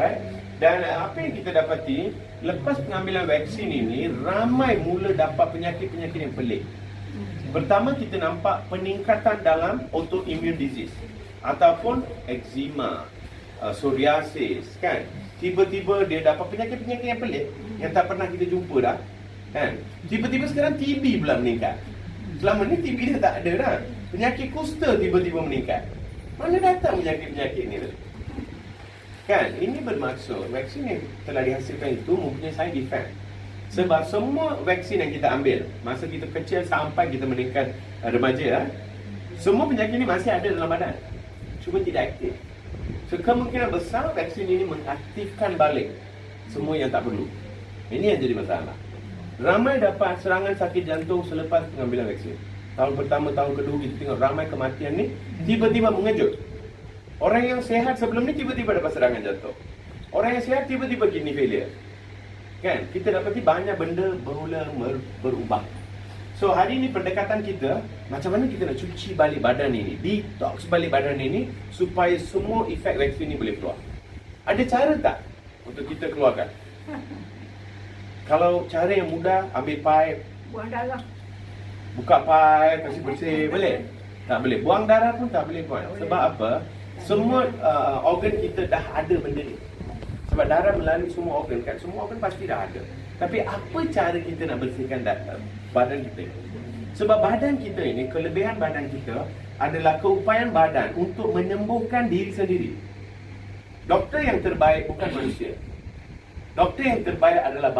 Right? Dan apa yang kita dapati lepas pengambilan vaksin ini ramai mula dapat penyakit-penyakit yang pelik. Pertama kita nampak peningkatan dalam autoimmune disease ataupun eczema, uh, psoriasis kan. Tiba-tiba dia dapat penyakit-penyakit yang pelik yang tak pernah kita jumpa dah. Kan? Tiba-tiba sekarang TB pula meningkat. Selama ni TB dah tak ada dah. Penyakit kusta tiba-tiba meningkat. Mana datang penyakit-penyakit ni? Kan, ini bermaksud vaksin yang telah dihasilkan itu mempunyai side effect. Sebab semua vaksin yang kita ambil masa kita kecil sampai kita meningkat uh, remaja, ah, semua penyakit ini masih ada dalam badan. Cuma tidak aktif. So, kemungkinan besar vaksin ini mengaktifkan balik semua yang tak perlu. Ini yang jadi masalah. Ramai dapat serangan sakit jantung selepas pengambilan vaksin. Tahun pertama, tahun kedua kita tengok ramai kematian ni tiba-tiba mengejut. Orang yang sehat sebelum ni tiba-tiba dapat serangan jantung. Orang yang sehat tiba-tiba kidney failure. Kan? Kita dapati banyak benda bermula mer- berubah. So hari ini pendekatan kita macam mana kita nak cuci balik badan ini, detox balik badan ini supaya semua efek vaksin ini boleh keluar. Ada cara tak untuk kita keluarkan? Kalau cara yang mudah, ambil pipe, Buang darah. buka pipe, kasih bersih, boleh? Tak boleh. Buang darah pun tak boleh buat. Sebab apa? Semua uh, organ kita dah ada benda ni. Sebab darah melalui semua organ kan. Semua organ pasti dah ada. Tapi apa cara kita nak bersihkan da- uh, badan kita? Sebab badan kita ini, kelebihan badan kita adalah keupayaan badan untuk menyembuhkan diri sendiri. Doktor yang terbaik bukan manusia. Doktor yang terbaik adalah